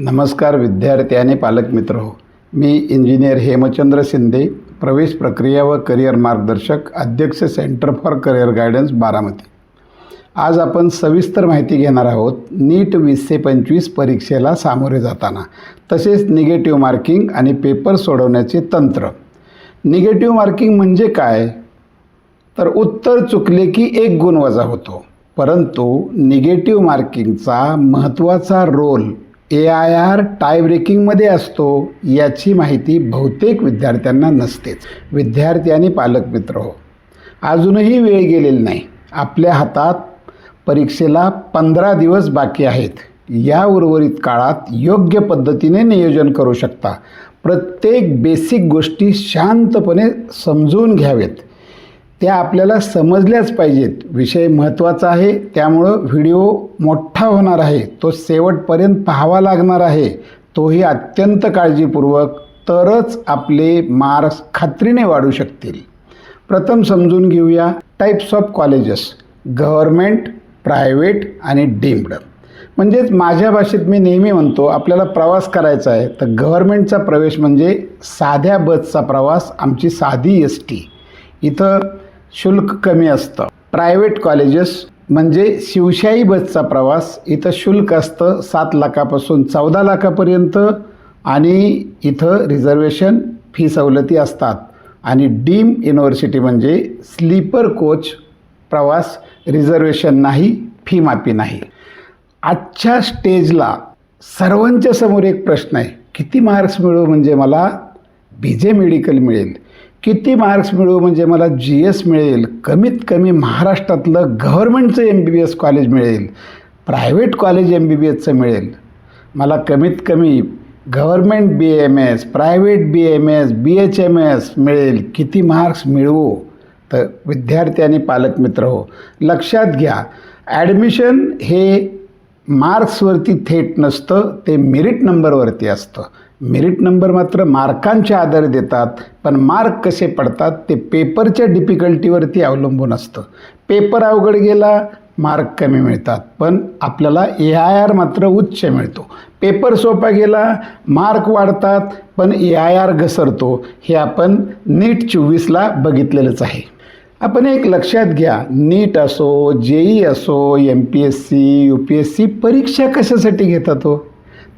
नमस्कार विद्यार्थी आणि पालक मित्र. हो मी इंजिनियर हेमचंद्र शिंदे प्रवेश प्रक्रिया व करिअर मार्गदर्शक अध्यक्ष centre for career guidance Baramati. आज आपण सविस्तर माहिती घेणार आहोत नीट वीसशे पंचवीस परीक्षेला सामोरे जाताना. तसेच निगेटिव्ह मार्किंग आणि पेपर सोडवण्याचे तंत्र. निगेटिव्ह मार्किंग म्हणजे काय? तर उत्तर चुकले की एक गुण वजा होतो. परंतु निगेटिव्ह मार्किंगचा महत्त्वाचा role A I R tie ब्रेकिंगमध्ये असतो याची माहिती बहुतेक विद्यार्थ्यांना नसतेच. विद्यार्थी आणि पालक मित्र हो. अजूनही वेळ गेलेली नाही. आपल्या हातात परीक्षेला पंधरा दिवस बाकी आहेत. या उर्वरित काळात योग्य पद्धतीने नियोजन करू शकता. प्रत्येक बेसिक गोष्टी शांतपणे समजून घ्यावेत. त्या आपल्याला समजल्याच पाहिजेत. विषय महत्त्वाचा आहे त्यामुळं व्हिडिओ मोठा होणार आहे तो शेवटपर्यंत पाहावा लागणार आहे. तोही अत्यंत काळजीपूर्वक तरच आपले मार्क्स खात्रीने वाढू शकतील. प्रथम समजून घेऊया types of colleges government private आणि डीम्ड म्हणजेच माझ्या भाषेत मी नेहमी म्हणतो आपल्याला प्रवास करायचा आहे तर गव्हर्मेंटचा प्रवेश म्हणजे साध्या बसचा प्रवास आमची साधी एस टी इथं शुल्क कमी असतं. प्रायव्हेट कॉलेजेस म्हणजे शिवशाही बसचा प्रवास इथं शुल्क असतं सात लाखापासून चौदा लाखापर्यंत आणि इथं रिझर्वेशन फी सवलती असतात. आणि डीम युनिव्हर्सिटी म्हणजे स्लीपर कोच प्रवास रिझर्वेशन नाही फी माफी नाही. आजच्या स्टेजला सर्वांच्या समोर एक प्रश्न आहे. किती मार्क्स मिळू म्हणजे मला बी जे मेडिकल मिळेल. किती मार्क्स मिळू म्हणजे मला जी एस मिळेल कमीत कमी महाराष्ट्रातलं गव्हर्मेंटचं M B B S college मिळेल private college M B B एसचं मिळेल. मला कमीत कमी government B M S private B M S B H M S मिळेल. किती मार्क्स मिळवू? तर विद्यार्थी आणि पालक मित्र हो लक्षात घ्या ॲडमिशन हे मार्क्सवरती थेट नसतं ते मेरिट नंबरवरती असतं. मेरिट नंबर मात्र मार्कांच्या आधारे देतात पण मार्क कसे पडतात ते पेपरच्या डिफिकल्टीवरती अवलंबून असतं. पेपर अवघड गेला मार्क कमी मिळतात पण आपल्याला ए आय आर मात्र उच्च मिळतो. पेपर सोपा गेला मार्क वाढतात पण ए आय आर घसरतो हे आपण नीट चोवीसला बघितलेलंच आहे. आपण एक लक्षात घ्या नीट असो जेई असो M P S C U P S C परीक्षा कशासाठी घेतात हो?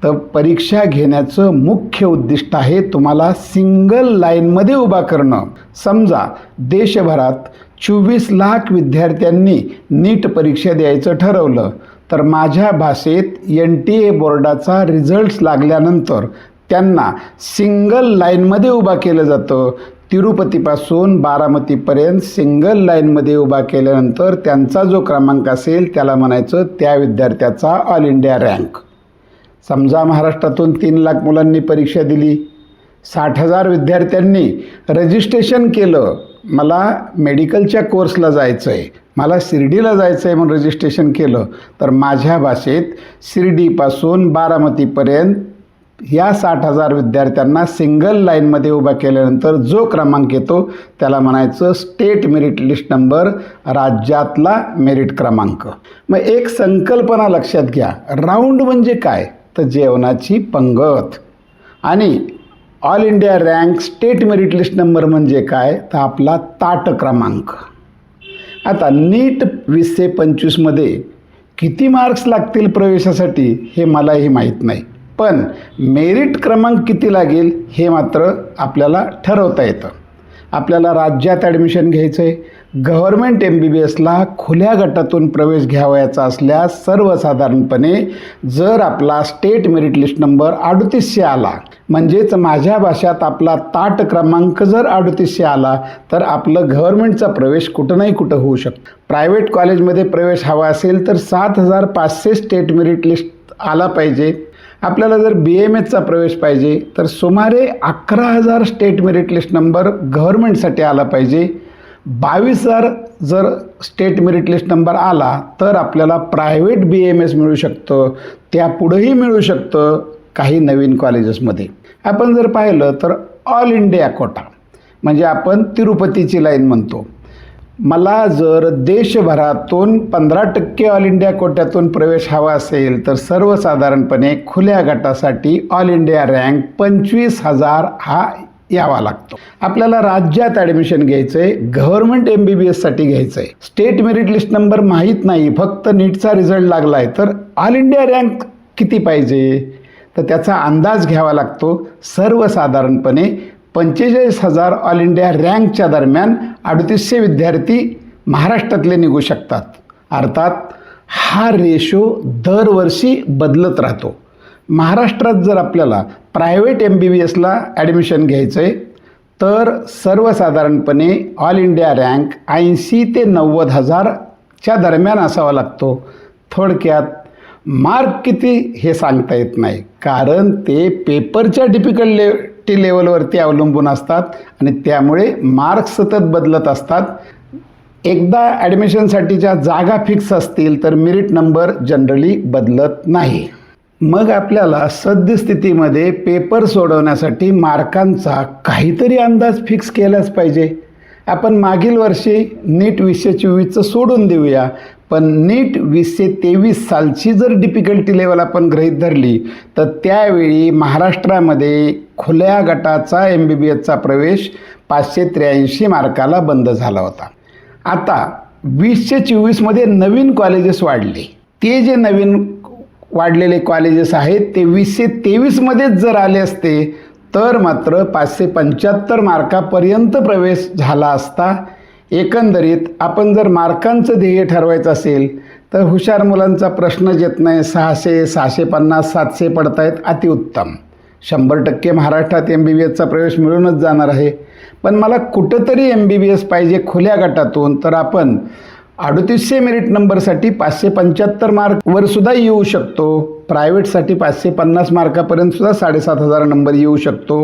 तर परीक्षा घेण्याचं मुख्य उद्दिष्ट आहे तुम्हाला सिंगल लाईनमध्ये उभा करणं. समजा देशभरात चोवीस लाख विद्यार्थ्यांनी नीट परीक्षा द्यायचं ठरवलं तर माझ्या भाषेत एन टी ए बोर्डाचा रिझल्ट्स लागल्यानंतर त्यांना सिंगल लाईनमध्ये उभा केलं जातं. तिरुपतीपासून बारामतीपर्यंत सिंगल लाईनमध्ये उभा केल्यानंतर त्यांचा जो क्रमांक असेल त्याला म्हणायचं त्या विद्यार्थ्याचा ऑल इंडिया रँक. समजा महाराष्ट्रातून तीन लाख मुलांनी परीक्षा दिली साठ हजार विद्यार्थ्यांनी रजिस्ट्रेशन केलं मला मेडिकलच्या कोर्सला जायचं आहे मला शिर्डीला जायचं आहे म्हणून रजिस्ट्रेशन केलं तर माझ्या भाषेत शिर्डीपासून बारामतीपर्यंत या साठ हजार विद्यार्थ्यांना सिंगल लाईनमध्ये उभा केल्यानंतर जो क्रमांक येतो त्याला म्हणायचं स्टेट मेरिट लिस्ट नंबर राज्यातला मेरिट क्रमांक. मग एक संकल्पना लक्षात घ्या. राऊंड म्हणजे काय? तर जेवणाची पंगत. आणि all India rank state merit list number म्हणजे काय? तर आपला ताट क्रमांक. आता नीट वीसशे पंचवीसमध्ये किती मार्क्स लागतील प्रवेशासाठी हे मलाही माहीत नाही. पण मेरिट क्रमांक किती लागेल हे मात्र आपल्याला ठरवता येतं. आपल्याला राज्यात ॲडमिशन घ्यायचं आहे गव्हर्मेंट एम बी बी एसला खुल्या गटातून प्रवेश घ्यावयाचा असल्यास सर्वसाधारणपणे जर आपला स्टेट मेरिट लिस्ट नंबर अडतीसशे आला म्हणजेच माझ्या भाषात आपला ताट क्रमांक जर अडतीसशे आला तर आपलं गव्हर्मेंटचा प्रवेश कुठं नाही कुठं होऊ शकतो. प्रायव्हेट कॉलेजमध्ये प्रवेश हवा असेल तर सात हजार पाचशे स्टेट मेरिट लिस्ट आला पाहिजे. आपल्याला जर बी एम एसचा प्रवेश पाहिजे तर सुमारे अकरा हजार स्टेट मेरिट लिस्ट नंबर गव्हर्मेंटसाठी आला पाहिजे. बावीस हजार जर स्टेट मेरिट लिस्ट नंबर आला तर आपल्याला प्रायव्हेट बी एम एस मिळू शकतं. त्यापुढंही मिळू शकतं काही नवीन कॉलेजेसमध्ये आपण जर पाहिलं तर ऑल इंडिया कोटा म्हणजे आपण तिरुपतीची लाईन म्हणतो. मला जर देशभरातून पंधरा टक्के ऑल इंडिया कोट्यातून प्रवेश हवा असेल तर सर्वसाधारणपणे खुल्या गटासाठी ऑल इंडिया रँक पंचवीस हजार हा यावा लागतो. आपल्याला राज्यात ॲडमिशन घ्यायचं आहे गव्हर्नमेंट एम बी बी एससाठी घ्यायचं आहे स्टेट मेरिट लिस्ट नंबर माहीत नाही फक्त नीटचा रिझल्ट लागला आहे तर ऑल इंडिया रँक किती पाहिजे? तर त्याचा अंदाज घ्यावा लागतो. सर्वसाधारणपणे पंचेचाळीस हजार ऑल इंडिया रँकच्या दरम्यान अडतीसशे विद्यार्थी महाराष्ट्रातले निघू शकतात. अर्थात हा रेशो दरवर्षी बदलत राहतो. महाराष्ट्रात जर आपल्याला प्रायव्हेट एम बी बी एसला ॲडमिशन घ्यायचं आहे तर सर्वसाधारणपणे ऑल इंडिया रँक ऐंशी ते नव्वद हजारच्या दरम्यान असावा लागतो. थोडक्यात मार्क किती हे सांगता येत नाही कारण ते पेपरच्या डिफिकल्ट ले टी लेवलवरती अवलंबून असतात आणि त्यामुळे मार्क सतत बदलत असतात. एकदा ॲडमिशनसाठीच्या जागा फिक्स असतील तर मेरिट नंबर जनरली बदलत नाही. मग आपल्याला सद्यस्थितीमध्ये पेपर सोडवण्यासाठी मार्कांचा काहीतरी अंदाज फिक्स केलाच पाहिजे. आपण मागील वर्षी नीट वीसशे चोवीसचं सोडून देऊया पण नीट वीसशे तेवीस सालची जर डिफिकल्टी लेवल आपण गृहीत धरली तर त्यावेळी महाराष्ट्रामध्ये खुल्या गटाचा एम बी बी एसचा प्रवेश पाचशे त्र्याऐंशी मार्काला बंद झाला होता. आता वीसशे चोवीसमध्ये नवीन कॉलेजेस वाढले. ते जे नवीन वाढलेले कॉलेजेस आहेत ते वीसशे तेवीसमध्येच जर आले असते तर मात्र पाचशे पंच्याहत्तर मार्कापर्यंत प्रवेश झाला असता. एकंदरीत आपण जर मार्कांचं ध्येय ठरवायचं असेल तर हुशार मुलांचा प्रश्नच येत नाही. सहाशे सहाशे पन्नास सातशे पडतायत. अतिउत्तम. शंभर टक्के महाराष्ट्रात एम बी बी एसचा प्रवेश मिळूनच जाणार आहे. पण मला कुठंतरी एम बी बी एस पाहिजे खुल्या गटातून तर आपण अडतीसशे मेरिट नंबरसाठी पाचशे पंच्याहत्तर मार्कवर सुद्धा येऊ शकतो. प्रायव्हेटसाठी पाचशे पन्नास मार्कापर्यंत सुद्धा साडेसात हजार नंबर येऊ शकतो.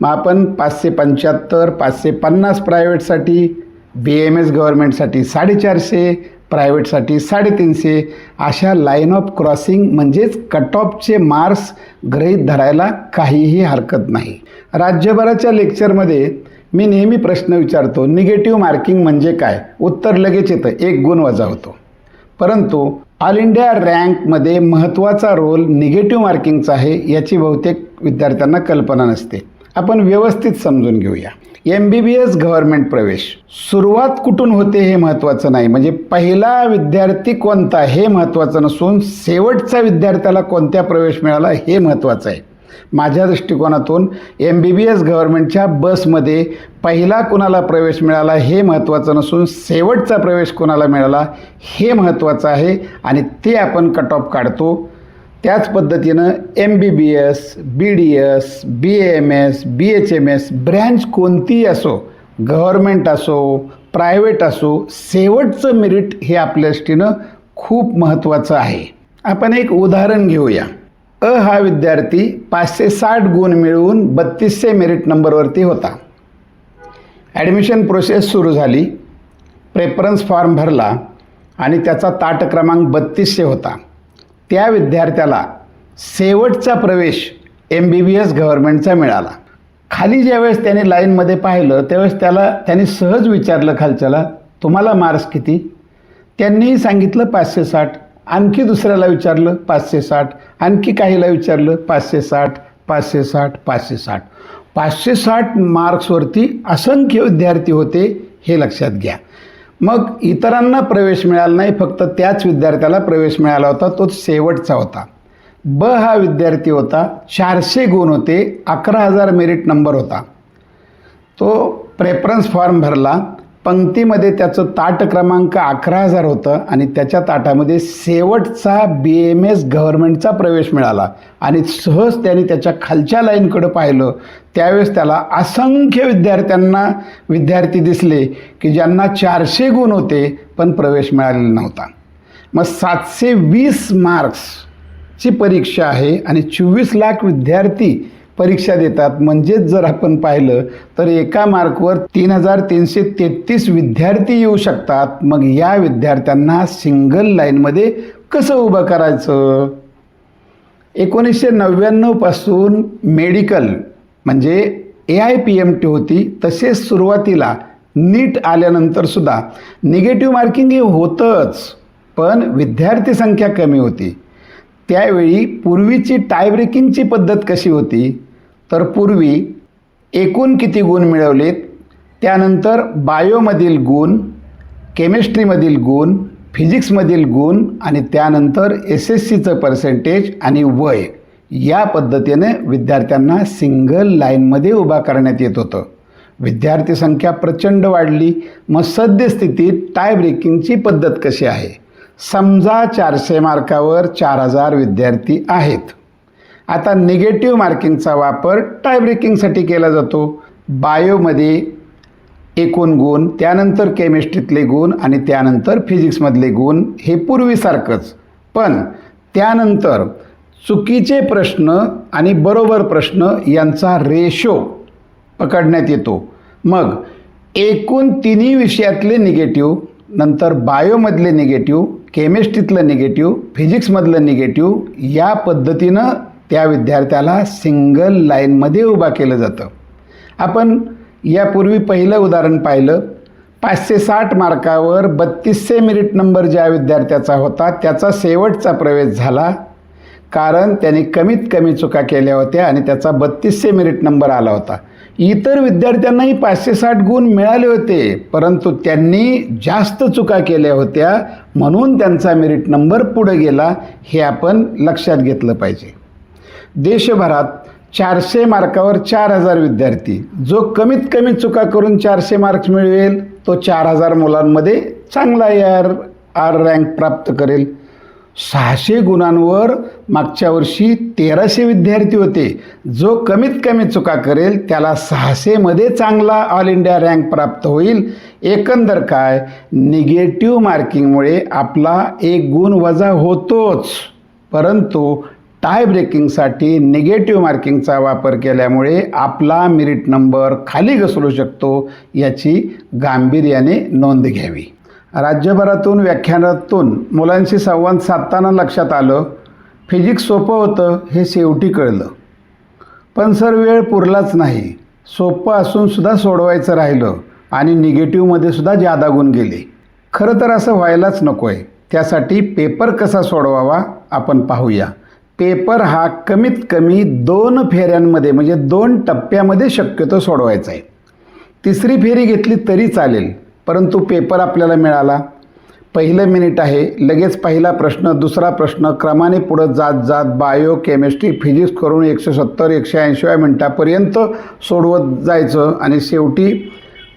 मग आपण पाचशे पंच्याहत्तर पाचशे पन्नास प्रायव्हेटसाठी बी एम एस गव्हर्मेंटसाठी साडेचारशे प्रायव्हेटसाठी साडेतीनशे. अशा लाईन ऑफ क्रॉसिंग म्हणजेच कट ऑफचे मार्क्स गृहीत धरायला काहीही हरकत नाही. राज्यभराच्या लेक्चरमध्ये मी नेहमी प्रश्न विचारतो निगेटिव्ह मार्किंग म्हणजे काय? उत्तर लगेच येतं एक गुण वजा होतो. परंतु ऑल इंडिया रँकमध्ये महत्त्वाचा रोल निगेटिव्ह मार्किंगचा आहे याची बहुतेक विद्यार्थ्यांना कल्पना नसते. आपण व्यवस्थित समजून घेऊया. M B B S government प्रवेश. सुरुवात कुठून होते हे महत्त्वाचं नाही. म्हणजे पहिला विद्यार्थी कोणता हे महत्त्वाचं नसून शेवटचा विद्यार्थ्याला कोणत्या प्रवेश मिळाला हे महत्त्वाचं आहे. माझ्या दृष्टिकोनातून एम बी बी एस गव्हर्नमेंटच्या बसमध्ये पहिला कुणाला प्रवेश मिळाला हे महत्त्वाचं नसून शेवटचा प्रवेश कोणाला मिळाला हे महत्त्वाचं आहे आणि ते आपण कट ऑफ काढतो. त्याच पद्धतीनं M B B S B D S B M S B H M S branch कोणतीही असो गव्हर्मेंट असो प्रायव्हेट असो शेवटचं मेरिट हे आपल्या दृष्टीनं खूप महत्त्वाचं आहे. आपण एक उदाहरण घेऊया. अ हा विद्यार्थी पाचशे साठ गुण मिळवून बत्तीसशे मेरिट नंबरवरती होता. ॲडमिशन प्रोसेस सुरू झाली प्रेफरन्स फॉर्म भरला आणि त्याचा ताट क्रमांक बत्तीसशे होता. त्या विद्यार्थ्याला शेवटचा प्रवेश एम बी बी एस गव्हर्नमेंटचा मिळाला. खाली ज्यावेळेस त्याने लाईनमध्ये पाहिलं त्यावेळेस त्याला त्याने सहज विचारलं खालच्याला तुम्हाला मार्क्स किती? त्यांनीही सांगितलं पाचशे साठ. आणखी दुसऱ्याला विचारलं पाचशे साठ. आणखी काहीला विचारलं पाचशे साठ पाचशे साठ पाचशे साठ. पाचशे साठ मार्क्सवरती असंख्य विद्यार्थी होते हे लक्षात घ्या. मग इतरांना प्रवेश मिळाला नाही फक्त त्याच विद्यार्थ्याला प्रवेश मिळाला होता तोच शेवटचा होता. ब हा विद्यार्थी होता चारशे गुण होते अकरा हजार मेरिट नंबर होता. तो प्रेफरन्स फॉर्म भरला पंक्तीमध्ये त्याचं ताट क्रमांक अकरा हजार होतं आणि त्याच्या ताटामध्ये शेवटचा बी एम एस गव्हर्नमेंटचा प्रवेश मिळाला. आणि सहज त्याने त्याच्या खालच्या लाईनकडं पाहिलं. त्यावेळेस त्याला असंख्य विद्यार्थ्यांना विद्यार्थी दिसले की ज्यांना चारशे गुण होते पण प्रवेश मिळालेला नव्हता. मग सातशे वीस मार्क्सची परीक्षा आहे आणि चोवीस लाख विद्यार्थी परीक्षा देतात. म्हणजेच जर आपण पाहिलं तर एका मार्कवर तीन हजार तीनशे तेहतीस विद्यार्थी येऊ शकतात. मग या विद्यार्थ्यांना सिंगल लाईनमध्ये कसं उभं करायचं? एकोणीसशे नव्याण्णवपासून मेडिकल म्हणजे A I P M T होती. तसेच सुरुवातीला नीट आल्यानंतरसुद्धा निगेटिव्ह मार्किंग हे होतंच. पण विद्यार्थी संख्या कमी होती. त्यावेळी पूर्वीची टायब्रेकिंगची पद्धत कशी होती? तर पूर्वी एकूण किती गुण मिळवलेत? त्यानंतर बायोमधील गुण केमिस्ट्रीमधील गुण फिजिक्समधील गुण आणि त्यानंतर एस एस सीचं पर्सेंटेज आणि वय या पद्धतीने विद्यार्थ्यांना सिंगल लाईनमध्ये उभा करण्यात येत होतं. विद्यार्थी संख्या प्रचंड वाढली. मग सद्यस्थितीत टाय ब्रेकिंगची पद्धत कशी आहे? समजा चारशे मार्कावर चार हजार विद्यार्थी आहेत. आता निगेटिव्ह मार्किंगचा वापर टाय ब्रेकिंगसाठी केला जातो. बायोमध्ये एकूण गुण त्यानंतर केमिस्ट्रीतले गुण आणि त्यानंतर फिजिक्समधले गुण हे पूर्वीसारखंच. पण त्यानंतर चुकीचे प्रश्न आणि बरोबर प्रश्न यांचा रेशो पकडण्यात येतो. मग एकूण तिन्ही विषयातले निगेटिव्ह नंतर बायोमधले निगेटिव्ह केमिस्ट्रीतलं निगेटिव्ह फिजिक्समधलं निगेटिव्ह या पद्धतीनं त्या विद्यार्थ्याला सिंगल लाईनमध्ये उभा केलं जातं. आपण यापूर्वी पहिलं उदाहरण पाहिलं. पाचशे साठ मार्कावर बत्तीसशे मिनिट नंबर ज्या विद्यार्थ्याचा होता त्याचा शेवटचा प्रवेश झाला. कारण त्याने कमीत कमी चुका केल्या होत्या आणि त्याचा बत्तीसशे मिनिट नंबर आला होता. इतर विद्यार्थ्यांनाही पाचशे साठ गुण मिळाले होते परंतु त्यांनी जास्त चुका केल्या होत्या. म्हणून त्यांचा मेरिट नंबर पुढे गेला हे आपण लक्षात घेतलं पाहिजे. देशभरात चारशे मार्कावर चार हजार विद्यार्थी. जो कमीत कमी चुका करून चारशे मार्क्स मिळवेल तो चार हजार मुलांमध्ये चांगला यार आर रँक प्राप्त करेल. सहाशे गुणांवर मागच्या वर्षी तेराशे विद्यार्थी होते. जो कमीत कमी चुका करेल त्याला सहाशेमध्ये चांगला ऑल इंडिया रँक प्राप्त होईल. एकंदर काय? निगेटिव्ह मार्किंगमुळे आपला एक गुण वजा होतोच. परंतु टाय ब्रेकिंगसाठी निगेटिव्ह मार्किंगचा वापर केल्यामुळे आपला मेरिट नंबर खाली घसरू शकतो याची गांभीर्याने नोंद घ्यावी. राज्यभरातून व्याख्यानातून मुलांशी संवाद साधताना लक्षात आलं फिजिक्स सोपं होतं हे शेवटी कळलं. पण सर वेळ पुरलाच नाही. सोपं असूनसुद्धा सोडवायचं राहिलं आणि निगेटिव्हमध्ये सुद्धा जादा गुण गेले. खरं तर असं व्हायलाच नको आहे त्यासाठी पेपर कसा सोडवावा आपण पाहूया. पेपर हा कमीत कमी दोन फेऱ्यांमध्ये म्हणजे दोन टप्प्यामध्ये शक्यतो सोडवायचा आहे. तिसरी फेरी घेतली तरी चालेल. परंतु पेपर आपल्याला मिळाला. पहिलं मिनिट आहे. लगेच पहिला प्रश्न दुसरा प्रश्न क्रमाने पुढं जात जात बायो केमिस्ट्री फिजिक्स करून एकशे सत्तर एकशे ऐंशीव्या मिनटापर्यंत सोडवत जायचं आणि शेवटी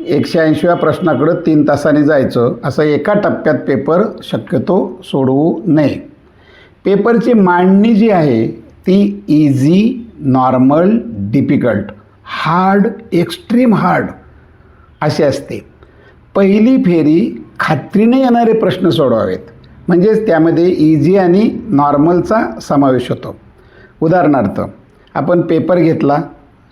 एकशे ऐंशीव्या प्रश्नाकडं तीन तासाने जायचं. असं एका टप्प्यात पेपर शक्यतो सोडवू नये. पेपरची मांडणी जी आहे ती easy normal difficult hard extreme hard अशी असते. पहिली फेरी खात्रीने येणारे प्रश्न सोडवावेत. म्हणजेच त्यामध्ये इझी आणि नॉर्मलचा समावेश होतो. उदाहरणार्थ आपण पेपर घेतला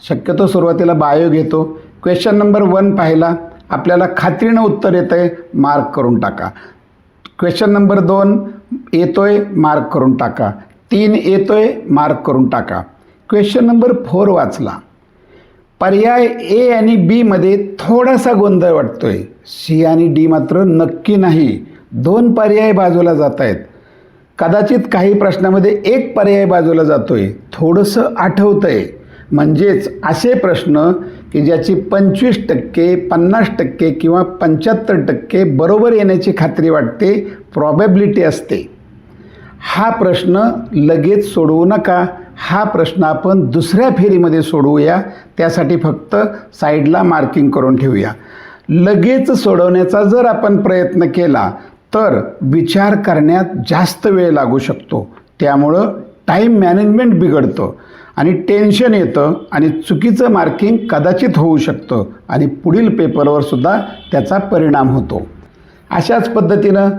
शक्यतो सुरुवातीला बायो घेतो क्वेश्चन नंबर वन पाहिला आपल्याला खात्रीनं उत्तर येतं आहे मार्क करून टाका. क्वेश्चन नंबर दोन येतो आहे मार्क करून टाका. तीन येतो आहे मार्क करून टाका. क्वेश्चन नंबर फोर वाचला. पर्याय ए आणि बीमध्ये थोडासा गोंधळ वाटतोय. सी आणि डी मात्र नक्की नाही. दोन पर्याय बाजूला जात आहेत कदाचित काही प्रश्नामध्ये एक पर्याय बाजूला जातोय. थोडंसं आठवतंय. म्हणजेच असे प्रश्न की ज्याची पंचवीस टक्के पन्नास टक्के किंवा पंच्याहत्तर टक्के बरोबर येण्याची खात्री वाटते प्रॉबॅबिलिटी असते. हा प्रश्न लगेच सोडवू नका. हा प्रश्न आपण दुसऱ्या फेरीमध्ये सोडवूया. त्यासाठी फक्त साईडला मार्किंग करून ठेवूया. लगेच सोडवण्याचा जर आपण प्रयत्न केला तर विचार करण्यात जास्त वेळ लागू शकतो. त्यामुळं टाईम मॅनेजमेंट बिघडतं आणि टेन्शन येतं आणि चुकीचं मार्किंग कदाचित होऊ शकतं आणि पुढील पेपरवर सुद्धा त्याचा परिणाम होतो. अशाच पद्धतीनं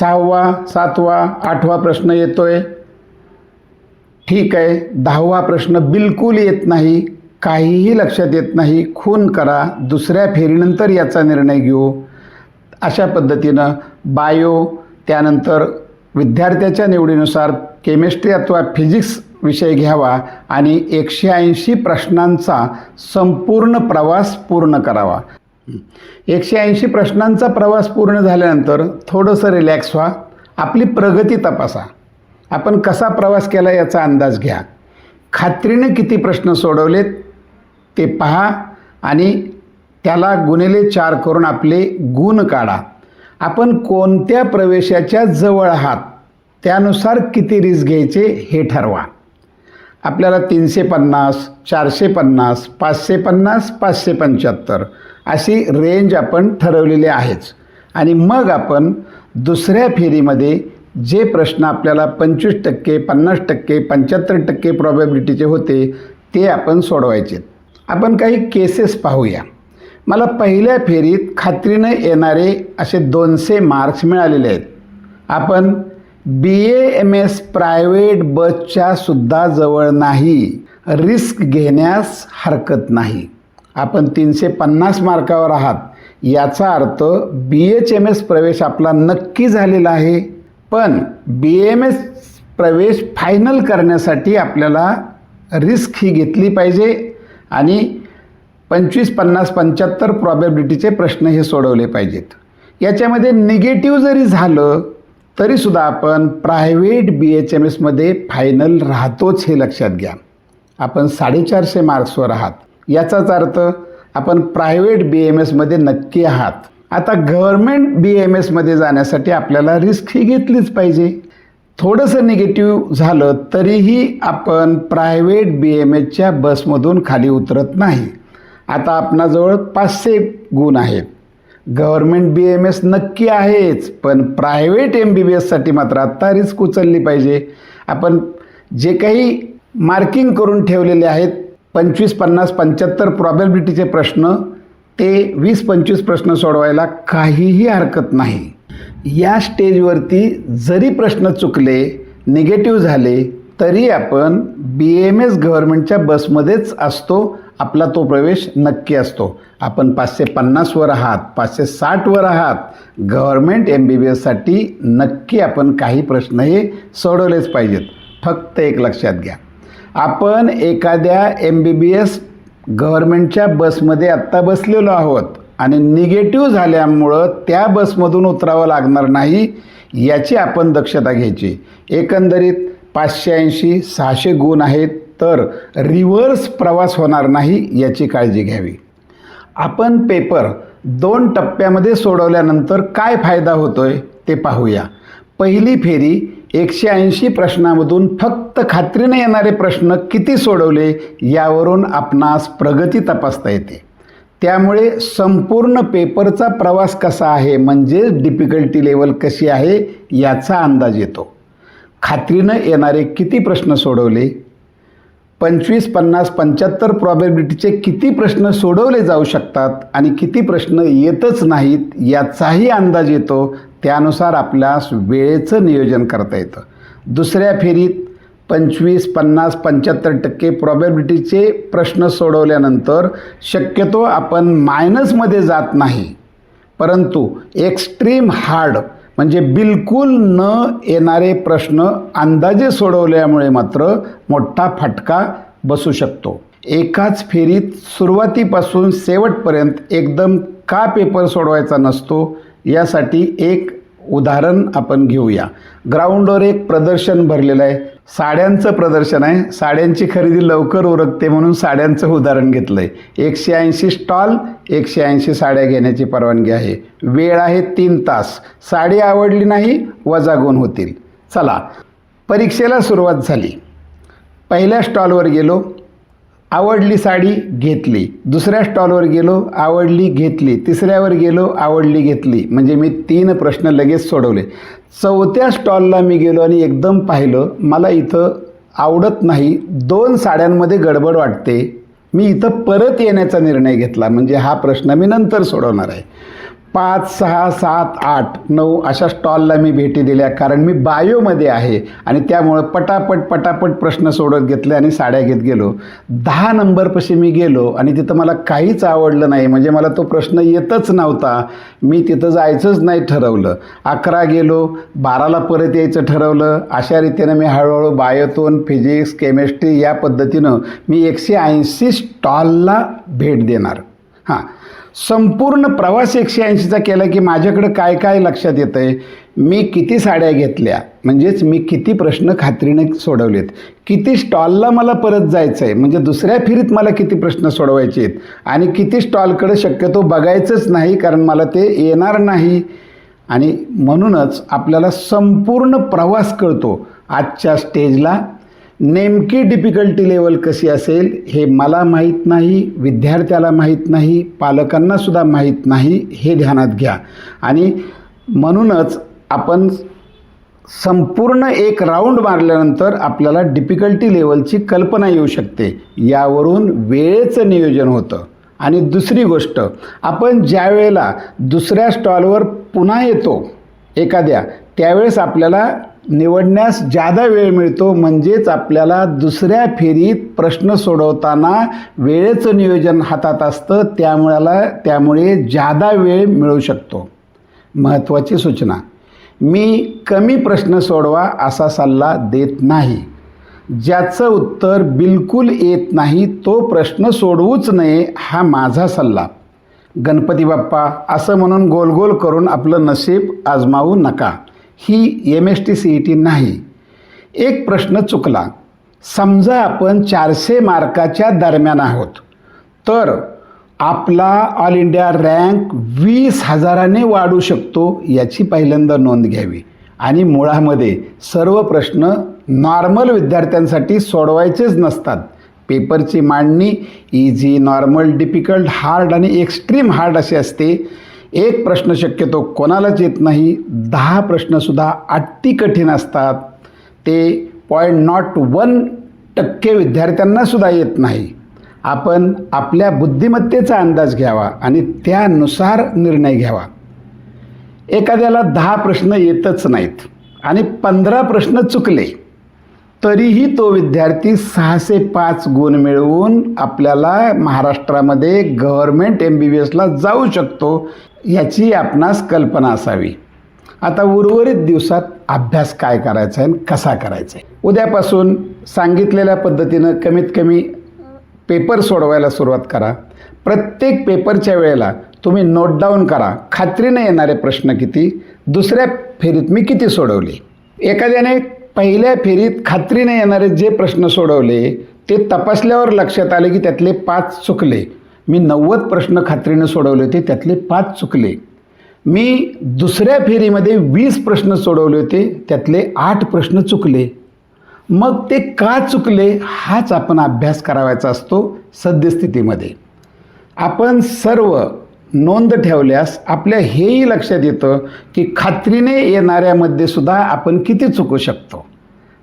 सहावा सातवा आठवा प्रश्न येतो आहे ठीक आहे. दहावा प्रश्न बिलकुल येत नाही. काहीही लक्षात येत नाही. खून करा. दुसऱ्या फेरीनंतर याचा निर्णय घेऊ. अशा पद्धतीनं बायो त्यानंतर विद्यार्थ्याच्या निवडीनुसार केमिस्ट्री अथवा फिजिक्स विषय घ्यावा आणि एकशे ऐंशी प्रश्नांचा संपूर्ण प्रवास पूर्ण करावा. एकशे ऐंशी प्रश्नांचा प्रवास पूर्ण झाल्यानंतर थोडंसं रिलॅक्स व्हा. आपली प्रगती तपासा. आपण कसा प्रवास केला याचा अंदाज घ्या. खात्रीने किती प्रश्न सोडवलेत ते पहा आणि त्याला गुणिले चार करून आपले गुण काढा. आपण कोणत्या प्रवेशाच्या जवळ आहात त्यानुसार किती रिस्क घ्यायचे हे ठरवा. आपल्याला तीनशे पन्नास चारशे पन्नास पाचशे पन्नास पाचशे पंच्याहत्तर अशी रेंज आपण ठरवलेली आहेच. आणि मग आपण दुसऱ्या फेरीमध्ये जे प्रश्न आपल्याला पंचवीस टक्के पन्नास टक्के पंच्याहत्तर टक्के प्रॉबॅबिलिटीचे होते ते आपण सोडवायचे आपण काही केसेस पाहूया. मला पहिल्या फेरीत खात्रीनं येणारे असे दोनशे मार्क्स मिळालेले आहेत. आपण B A M S private बसच्या सुद्धा जवळ नाही. रिस्क घेण्यास हरकत नाही. आपण तीनशे पन्नास मार्कावर आहात. याचा अर्थ बी एच एम एस प्रवेश आपला नक्की झालेला आहे. पण बी एम एस प्रवेश फायनल करण्यासाठी आपल्याला रिस्क ही घेतली पाहिजे आणि पंचवीस पन्नास पंच्याहत्तर प्रॉबेबिलिटीचे प्रश्न हे सोडवले पाहिजेत. याच्यामध्ये निगेटिव्ह जरी झालं तरीसुद्धा आपण प्रायव्हेट बी एच एम एसमध्ये फायनल राहतोच हे लक्षात घ्या. आपण साडेचारशे मार्क्सवर आहात. याचाच अर्थ आपण प्रायव्हेट बी एम एसमध्ये नक्की आहात. आता गव्हर्मेंट बी एम एसमध्ये जाण्यासाठी आपल्याला रिस्क ही घेतलीच पाहिजे. थोडंसं निगेटिव्ह झालं तरीही आपण प्रायव्हेट बी एम एसच्या बसमधून खाली उतरत नाही. आता आपणाजवळ पाचशे गुण आहेत. गव्हर्मेंट बी एम एस नक्की आहेच पण प्रायव्हेट एम बी बी एससाठी मात्र आत्ता रिस्क उचलली पाहिजे. आपण जे काही मार्किंग करून ठेवलेले आहेत पंचवीस पन्नास पंच्याहत्तर प्रॉबेबिलिटीचे प्रश्न ते वीस पंचवीस प्रश्न सोडवायला काहीही हरकत नाही. या स्टेजवरती जरी प्रश्न चुकले निगेटिव्ह झाले तरी आपण बी एम एस गव्हर्नमेंटच्या बसमध्येच असतो. आपला तो प्रवेश नक्की असतो. आपण पाचशे पन्नासवर आहात पाचशे साठवर आहात. गव्हर्मेंट एम बी बी एससाठी नक्की आपण काही प्रश्न हे सोडवलेच पाहिजेत. फक्त एक लक्षात घ्या. आपण एखाद्या एम बी बी एस गव्हर्मेंटच्या बसमध्ये आत्ता बसलेलो आहोत आणि निगेटिव्ह झाल्यामुळं त्या बसमधून उतरावं लागणार नाही याची आपण दक्षता घ्यायची. एकंदरीत पाचशे ऐंशी सहाशे गुण आहेत तर रिव्हर्स प्रवास होणार नाही याची काळजी घ्यावी. आपण पेपर दोन टप्प्यामध्ये सोडवल्यानंतर काय फायदा होतोय ते पाहूया. पहिली फेरी एकशे ऐंशी प्रश्नामधून फक्त खात्रीने येणारे प्रश्न किती सोडवले यावरून आपणास प्रगती तपासता येते. त्यामुळे संपूर्ण पेपरचा प्रवास कसा आहे म्हणजे डिफिकल्टी लेवल कशी आहे याचा अंदाज येतो. खात्रीनं येणारे किती प्रश्न सोडवले पंचवीस पन्नास पंच्याहत्तर प्रॉबेबिलिटीचे किती प्रश्न सोडवले जाऊ शकतात आणि किती प्रश्न येतच नाहीत याचाही अंदाज येतो. त्यानुसार आपल्यास वेळेचं नियोजन करता येतं. दुसऱ्या फेरीत पंचवीस पन्नास पंच्याहत्तर टक्के प्रॉबेबिलिटीचे प्रश्न सोडवल्यानंतर शक्यतो आपण मायनसमध्ये जात नाही. परंतु एक्स्ट्रीम हार्ड म्हणजे बिलकुल न येणारे प्रश्न अंदाजे सोडवल्यामुळे मात्र मोठा फटका बसू शकतो. एकाच फेरीत सुरुवातीपासून शेवटपर्यंत एकदम का पेपर सोडवायचा नसतो यासाठी एक उदाहरण आपण घेऊया. ग्राउंडवर एक प्रदर्शन भरलेलं आहे. साड्यांचं प्रदर्शन आहे. साड्यांची खरेदी लवकर उरकते म्हणून साड्यांचं उदाहरण घेतलं आहे एकशे ऐंशी स्टॉल एकशे ऐंशी साड्या घेण्याची परवानगी आहे. वेळ आहे तीन तास. साडी आवडली नाही वजा गुण होतील. चला परीक्षेला सुरुवात झाली. पहिल्या स्टॉलवर गेलो. आवडली साडी घेतली. दुसऱ्या स्टॉलवर गेलो आवडली घेतली. तिसऱ्यावर गेलो आवडली घेतली. म्हणजे मी तीन प्रश्न लगेच सोडवले. चौथ्या स्टॉलला मी गेलो आणि एकदम पाहिलं मला इथं आवडत नाही दोन साड्यांमध्ये गडबड वाटते. मी इथं परत येण्याचा निर्णय घेतला. म्हणजे हा प्रश्न मी नंतर सोडवणार आहे. पाच सहा सात आठ नऊ अशा स्टॉलला मी भेटी दिल्या. कारण मी बायोमध्ये आहे. आणि त्यामुळं पटापट पटापट प्रश्न सोडत घेतले आणि साड्या घेत गेलो. दहा नंबरपाशी मी गेलो आणि तिथं मला काहीच आवडलं नाही. म्हणजे मला तो प्रश्न येतच नव्हता. मी तिथं जायचंच नाही ठरवलं. अकरा गेलो बाराला परत यायचं ठरवलं. अशा रीतीनं मी हळूहळू बायोतून फिजिक्स केमिस्ट्री या पद्धतीनं मी एकशे ऐंशी स्टॉलला भेट देणार. हां. संपूर्ण प्रवास एकशे ऐंशीचा केला की माझ्याकडं काय काय लक्षात येतं आहे मी किती साड्या घेतल्या? म्हणजेच मी किती प्रश्न खात्रीने सोडवलेत? किती स्टॉलला मला परत जायचं आहे म्हणजे दुसऱ्या फेरीत मला किती प्रश्न सोडवायचे आहेत? आणि किती स्टॉलकडे शक्यतो बघायचंच नाही कारण मला ते येणार नाही. आणि म्हणूनच आपल्याला संपूर्ण प्रवास कळतो. आजच्या स्टेजला नेमकी डिफिकल्टी लेवल कशी असेल हे मला माहीत नाही विद्यार्थ्याला माहीत नाही पालकांनासुद्धा माहीत नाही हे ध्यानात घ्या. आणि म्हणूनच आपण संपूर्ण एक राऊंड मारल्यानंतर आपल्याला डिफिकल्टी लेवलची कल्पना येऊ शकते. यावरून वेळेचं नियोजन होतं. आणि दुसरी गोष्ट आपण ज्या वेळेला दुसऱ्या स्टॉलवर पुन्हा येतो एखाद्या त्यावेळेस आपल्याला निवडण्यास जादा वेळ मिळतो म्हणजेच आपल्याला दुसऱ्या फेरीत प्रश्न सोडवताना वेळेचं नियोजन हातात असतं त्यामुळेला त्यामुळे जादा वेळ मिळू शकतो. महत्त्वाची सूचना. मी कमी प्रश्न सोडवा असा सल्ला देत नाही. ज्याचं उत्तर बिलकुल येत नाही तो प्रश्न सोडवूच नये हा माझा सल्ला. गणपती बाप्पा असं म्हणून गोल गोल करून आपलं नशीब आजमावू नका. ही M S T C E T नाही. एक प्रश्न चुकला. समजा आपण चारशे मार्काच्या दरम्यान आहोत तर आपला ऑल इंडिया रँक वीस हजाराने वाढू शकतो याची पहिल्यांदा नोंद घ्यावी. आणि मुळामध्ये सर्व प्रश्न नॉर्मल विद्यार्थ्यांसाठी सोडवायचेच नसतात. पेपरची मांडणी इझी नॉर्मल डिफिकल्ट हार्ड आणि एक्स्ट्रीम हार्ड असे असते. एक प्रश्न शक्यतो कोणालाच येत नाही. दहा प्रश्नसुद्धा अट्टी कठीण असतात. ते पॉईंट नॉट वन टक्के विद्यार्थ्यांनासुद्धा येत नाही. आपण आपल्या बुद्धिमत्तेचा अंदाज घ्यावा आणि त्यानुसार निर्णय घ्यावा. एखाद्याला दहा प्रश्न येतच नाहीत आणि पंधरा प्रश्न चुकले तरीही तो विद्यार्थी सहाशे पाच गुण मिळवून आपल्याला महाराष्ट्रामध्ये गव्हर्मेंट एम बी बी एसला जाऊ शकतो. याची आपणास कल्पना असावी. आता उर्वरित दिवसात अभ्यास काय करायचा आहे आणि कसा करायचा? आहे उद्यापासून सांगितलेल्या पद्धतीनं कमीत कमी पेपर सोडवायला सुरुवात करा. प्रत्येक पेपरच्या वेळेला तुम्ही नोट डाऊन करा. खात्रीने येणारे प्रश्न किती? दुसऱ्या फेरीत मी किती सोडवले? एखाद्याने पहिल्या फेरीत खात्रीने येणारे जे प्रश्न सोडवले ते तपासल्यावर लक्षात आले की त्यातले पाच चुकले. मी नव्वद प्रश्न खात्रीने सोडवले होते त्यातले पाच चुकले. मी दुसऱ्या फेरीमध्ये वीस प्रश्न सोडवले होते त्यातले आठ प्रश्न चुकले. मग ते का चुकले हाच आपण अभ्यास करावायचा असतो सद्यस्थितीमध्ये. आपण सर्व नोंद ठेवल्यास आपल्या हेही लक्षात येतं की खात्रीने येणाऱ्यामध्ये सुद्धा आपण किती चुकू शकतो.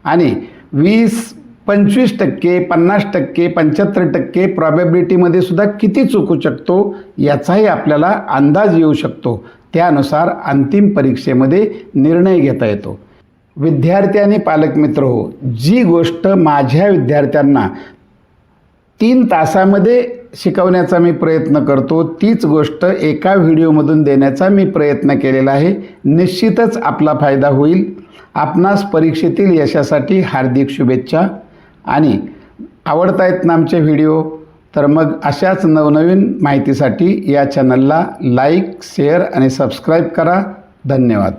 आणि वीस पंचवीस टक्के पन्नास टक्के पंच्याहत्तर टक्के प्रॉबॅबिलिटीमध्ये सुद्धा किती चुकू शकतो याचाही आपल्याला अंदाज येऊ शकतो. त्यानुसार अंतिम परीक्षेमध्ये निर्णय घेता येतो. विद्यार्थी आणि पालकमित्र हो जी गोष्ट माझ्या विद्यार्थ्यांना तीन तासामध्ये शिकवण्याचा मी प्रयत्न करतो तीच गोष्ट एका व्हिडिओमधून देण्याचा मी प्रयत्न केलेला आहे. निश्चितच आपला फायदा होईल. आपणास परीक्षेतील यशासाठी हार्दिक शुभेच्छा. आणि आवडत आहेत ना आमचे व्हिडिओ तर मग अशाच नवनवीन माहितीसाठी या चॅनलला लाईक शेअर आणि सबस्क्राईब करा. धन्यवाद.